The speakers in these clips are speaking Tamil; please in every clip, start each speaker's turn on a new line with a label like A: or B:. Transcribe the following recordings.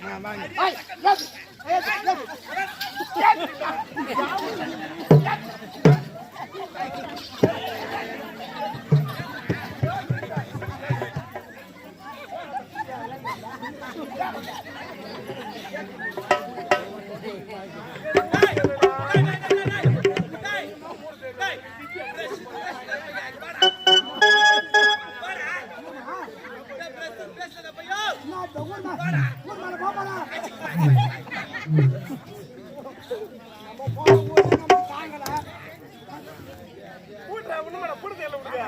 A: விட்றா,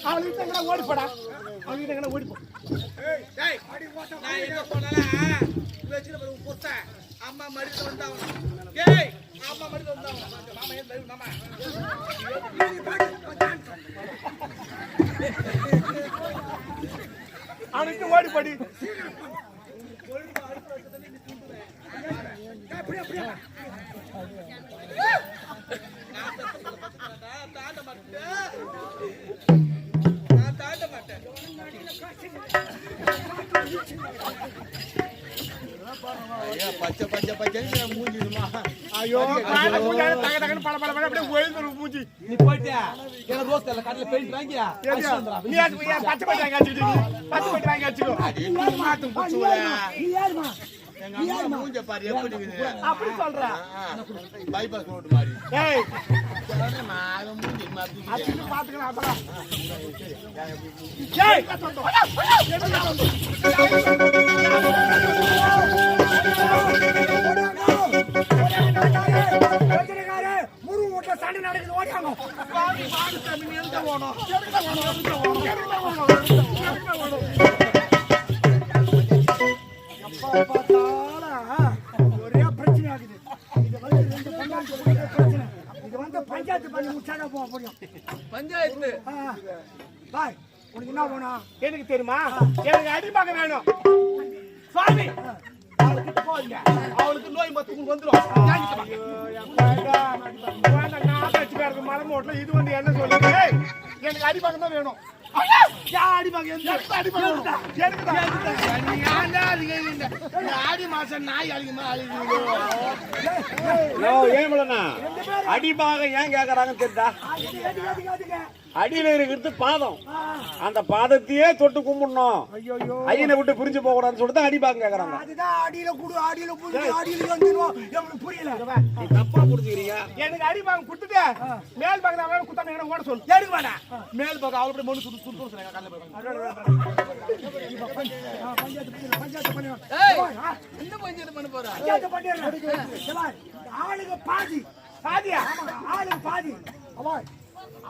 A: என்ன அவனுக்கு எங்கடா ஓடி போடா அவனுக்கு எங்கடா ஓடி போ
B: நான் வச்சுட்டு பாரு, உன் புருஷன். அம்மா மடியில வந்தாகணும். ஏய், அம்மா மடியில வந்தாகணும். மாமா, ஏன் தயவு, மாமா.
A: அவனுக்கு ஓடி போடி
B: நீ போயிட்டியா எனக்கு ரோஸ் கலர் கடையில பெயிண்ட் வாங்கியா
A: நீ பச்சை பச்சை வாங்கி வச்சுக்கிட்டு? பச்சை பச்சை வாங்கி வச்சுக்கோ
B: எங்க அம்மா மூஞ்ச பாரு எப்படி
A: அப்படி சொல்ற
B: பைபாஸ் ரோடு மாதிரி
A: ஏய்
B: மூஞ்சி மாதிரி
A: பாத்துக்கலாம் அப்பலாம் ஏய்
C: ஒரே பிரச்சனை ஆகுது இது வந்து ரெண்டு பஞ்சாயத்து பிரச்சனை இது வந்து பஞ்சாயத்து பண்ணி முடிச்சாதான் போக முடியும்
B: பஞ்சாயத்து
C: பாய் உனக்கு என்ன வேணும்?
A: எனக்கு தெரியுமா? எனக்கு அடிப்பாக்க வேணும். சுவாமி அவளுக்கு போறீங்க அவளுக்கு நோய் மத்து வந்துடும் மரம் ஓட்டல இது வந்து என்ன சொல்லுங்க எனக்கு அடிப்பாக தான் வேணும்
C: அடிப்பாங்க
B: ஆடி மாசம் நாய் அழிக்குமா
D: யோ அடிபாக ஏன் கேக்குறாங்கன்னு தெரியுதா? அடியில இருக்கிறது பாதம். அந்த பாதத்தையே தொட்டு கும்பிடணும்.
C: ஐயோ
D: ஐயனை விட்டு பிரிஞ்சு போக கூடாதுன்னு சொல்லிட்டு அடிபாகம் கேக்குறாங்க.
C: அதுதான் அடியில குடு அடியில புது அடியில எங்களுக்கு புரியல?
D: நீ தப்பா புரிஞ்சுக்கிறீங்க.
A: எனக்கு அடிப்பாங்க கொடுத்துட்டு. மேல் பக்கம் அவன் குத்தாம எங்கன ஓட சொல்லு.
C: எடுக்க வேணாம்
A: மேல் பக்கம் அவளுக்கு மொழி சுட்டு சுட்டு சொல்லுங்க காலைல போய்
C: ஆளுங்க பாதி.
A: பாதியா?
C: ஆளுங்க பாதி.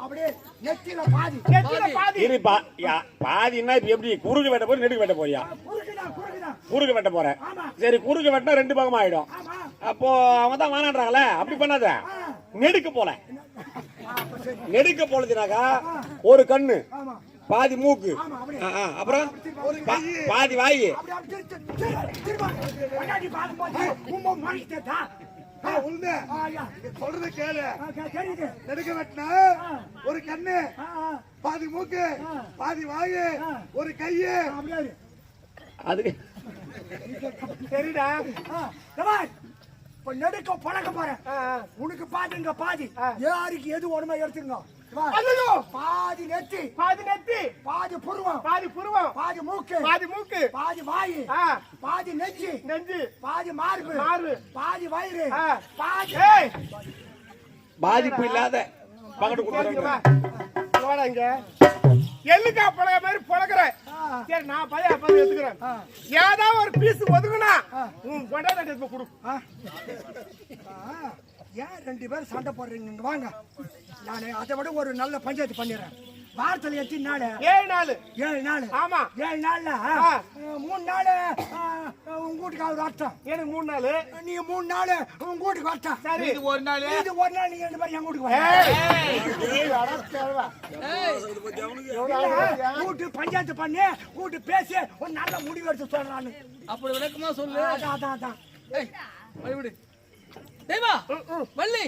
C: அப்படியே நெத்தியில பாதி
A: நெத்தியில பாதி.
D: இரு பா யா- பாதின்னா இப்ப எப்படி? குறுக்கு வெட்ட போற நெடுக்கு வெட்ட போறியா? குறுக்கு வெட்ட போற
C: ஆமா.
D: சரி குறுக்கு வெட்டினா ரெண்டு பாகம் ஆயிடும். அப்போ அவங்க தான் வேணான்றாங்களே அப்படி பண்ணாத. நெடுக்க போல. நெடுக்க போலதுனாக்கா ஒரு கண்ணு பாதி மூக்கு. அப்புறம்? பாதி வாய்.
E: சொல்றது கேளு. நெடுக்க வெட்டினா. ஒரு கண்ணு பாதி மூக்கு. பாதி வாயு. ஒரு கையு.
D: அதுக்கு
A: சரிடா.
C: இப்ப நெடுக்க பழக்க போறேன். உனக்கு பாதிங்க பாதி
A: ஆ.
C: யாருக்கு எது ஒண்ணுமே எடுத்துங்க! பாதி நெத்தி.
A: பாதி நெத்தி.
C: பாதி புருவம்.
A: பாதி புருவம்.
C: பாதி மூக்கு.
A: பாதி மூக்கு.
C: பாதி வாயு.
A: ஆ,
C: பாதி நெஞ்சு.
A: நெஞ்சு.
C: பாதி மார்பு.
A: மார்பு.
C: பாதி வயிறு.
A: ஆ.
C: பாதி
A: ஏய்.
D: பாதிப்பு இல்லாத பகட்டு
A: வாடா இங்க. எள்ளுக்கா பழக மாதிரி பழகுற.
C: ஆ.
A: சரி நான் பையன் அப்ப எடுத்துக்கிறேன். ஏதாவது ஒரு பீஸ் ஒதுக்குனா. உன் கொண்டாடி கொடு.
C: ஏன் ரெண்டு பேரும் சண்டை போடுறீங்க? வாங்க. நான் அதை விட ஒரு நல்ல பஞ்சாயத்து பண்ணிடுறேன். வாரத்தில் எத்தனை நாள்?
A: ஏழு நாள்.
C: ஏழு நாள்.
A: ஆமா.
C: ஏழு நாள்ல? மூணு நாள் உங்க வீட்டுக்கு அவர் வரட்டும்.
A: எனக்கு மூணு நாள்.
C: நீ மூணு நாள் உன் வீட்டுக்கு வரட்டும்.
A: சரி.
B: இது ஒரு நாள்.
C: இது ஒரு நாள் நீங்க ரெண்டு பேரும் என் வீட்டுக்கு கூட்டு பஞ்சாயத்து பண்ணி கூட்டு பேசி ஒரு நல்ல முடிவு எடுத்து சொல்றான்னு
F: அப்படி விளக்கமா சொல்லு.
C: அதான் அதான் அதான்.
F: ஏய், தெய்வா வள்ளி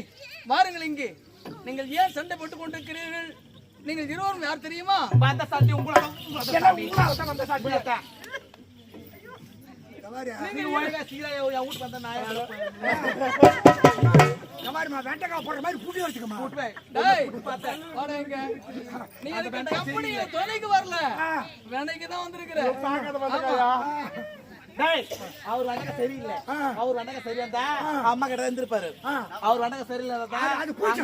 F: வாருங்கள் இங்கே. நீங்கள் ஏன் சண்டை போட்டுக் கொண்டிருக்கிறீர்கள்? நீங்கள் இருவரும் யார் தெரியுமா?
B: வந்த சாத்தி உங்களை
A: எல்லாம் உங்களால தான் வந்த சாட்சியத்தை
C: இந்த மாதிரி
B: நீங்க
F: வரல? வேலைக்கு தான் வந்திருக்கிற.
B: அவர் வண்டக சரியில்லை. அவர் வண்டக சரியா இருந்தா அம்மா கிட்ட இருந்திருப்பாரு. அவர் வண்டக சரியில்லை
C: அது பூச்சி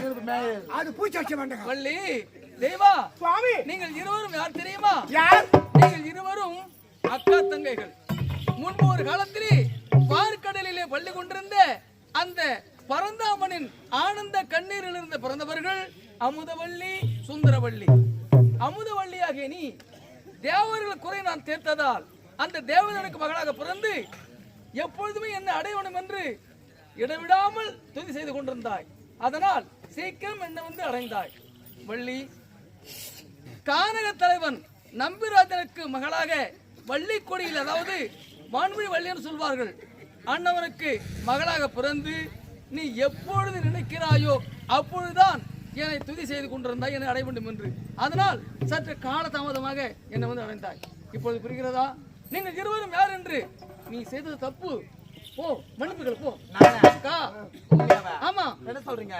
C: அது பூச்சி அடிச்ச வெண்டைக்காய்
F: வள்ளி தெய்வா
A: சுவாமி.
F: நீங்கள் இருவரும் யார் தெரியுமா?
A: யார்?
F: நீங்கள் இருவரும் அக்கா தங்கைகள். முன்பு ஒரு காலத்திலே பார்க்கடலிலே பள்ளி கொண்டிருந்த அந்த பரந்தாமனின் ஆனந்த கண்ணீரிலிருந்து பிறந்தவர்கள் அமுதவள்ளி சுந்தரவள்ளி. அமுதவள்ளியாகிய நீ தேவர்கள் குறை நான் தீர்த்ததால் அந்த தேவதனுக்கு மகளாக பிறந்து எப்பொழுதுமே என்ன அடைய வேண்டும் என்று இடைவிடாமல் துதி செய்து கொண்டிருந்தாய். அதனால் சீக்கிரம் என்ன வந்து அடைந்தாய். வள்ளி கானக தலைவன் நம்பிராஜனுக்கு மகளாக வள்ளி கொடியில் அதாவது வான்மொழி வள்ளி என்று சொல்வார்கள் அண்ணவனுக்கு மகளாக பிறந்து நீ எப்பொழுது நினைக்கிறாயோ அப்பொழுதுதான் என்னை துதி செய்து கொண்டிருந்தாய் என்னை அடைய வேண்டும் என்று. அதனால் சற்று கால தாமதமாக என்னை வந்து அடைந்தாய். இப்பொழுது புரிகிறதா? நீங்கள் இருவரும் யார் என்று நீ செய்தது தப்பு. போ மன்னிப்புகள் போ. அக்கா. ஆமா.
B: என்ன சொல்றீங்க?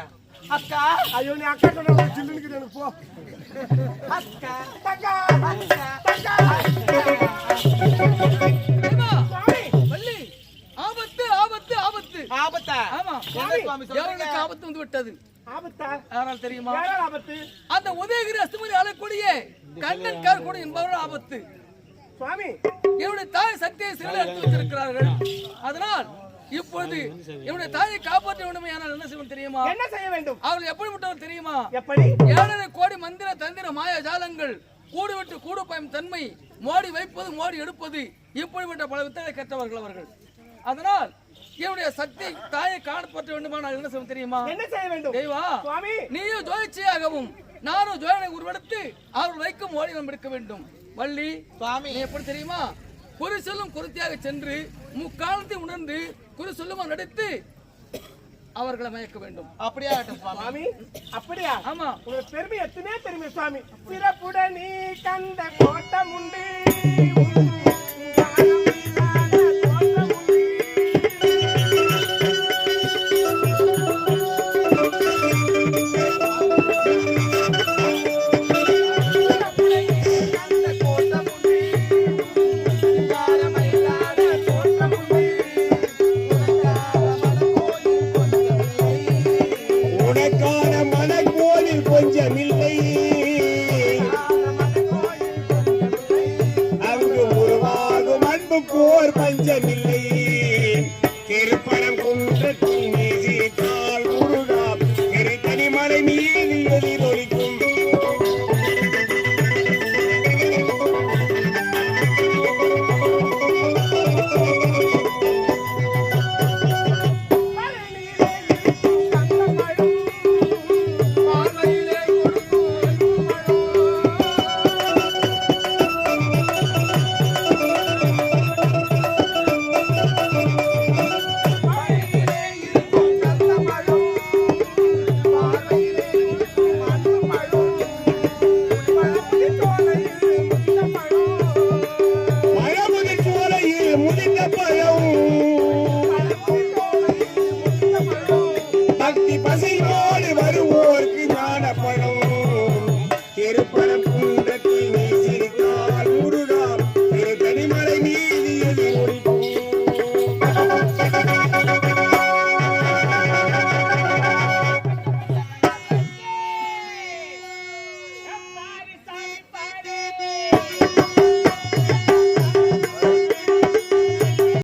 B: அக்கா.
A: ஐயோ நீ அக்கா சொன்ன ஒரு சில்லுன்னு எனக்கு போ.
B: அக்கா.
A: தங்கா. தங்கா.
F: வள்ளி ஆபத்து ஆபத்து ஆபத்து.
B: ஆபத்தா?
F: ஆமா. தேவனுக்கு ஆபத்து வந்து விட்டது?
A: ஆபத்தா?
F: யாரால் தெரியுமா?
A: யாரால் ஆபத்து?
F: அந்த உதயகிரி அஸ்துமதி ஆளக்கூடிய கண்ணன் கார் கூட என்பவர்கள் ஆபத்து.
A: சுவாமி.
F: என்னுடைய தாய் சக்தியை சிறையில் எடுத்து வச்சிருக்கிறார்கள். அதனால் இப்பொழுது என்னுடைய தாயை காப்பாற்ற வேண்டும் ஆனால் என்ன செய்வோம் தெரியுமா?
A: என்ன செய்ய வேண்டும்?
F: அவர்கள் எப்படிப்பட்டவர் தெரியுமா?
A: எப்படி?
F: ஏழரை கோடி மந்திர தந்திர மாய ஜாலங்கள் கூடு விட்டு கூடு பாயும் தன்மை மோடி வைப்பது மோடி எடுப்பது இப்படிப்பட்ட பல வித்தைகளை கற்றவர்கள் அவர்கள். அதனால் என்னுடைய சக்தி தாயை காணப்பற்ற வேண்டுமானால் என்ன செய்வோம் தெரியுமா?
A: என்ன செய்ய வேண்டும்?
F: தெய்வா
A: சுவாமி.
F: நீயும் ஜோதிச்சியாகவும் நானும் ஜோயனை உருவெடுத்து அவர்கள் வைக்கும் மோடி நாம் எடுக்க வேண்டும். வள்ளி
B: சுவாமி.
F: எப்படி தெரியுமா? குறி சொல்லும் குருத்தியாக சென்று முக்காலத்தை உணர்ந்து குறி சொல்லும் நடித்து அவர்களை மயக்க வேண்டும்.
B: அப்படியே சுவாமி.
A: அப்படியா?
F: ஆமா.
A: உங்க பெருமை எத்தனை பெருமை சுவாமி? சிறப்புட நீ கண்ட கோட்டம் உண்டு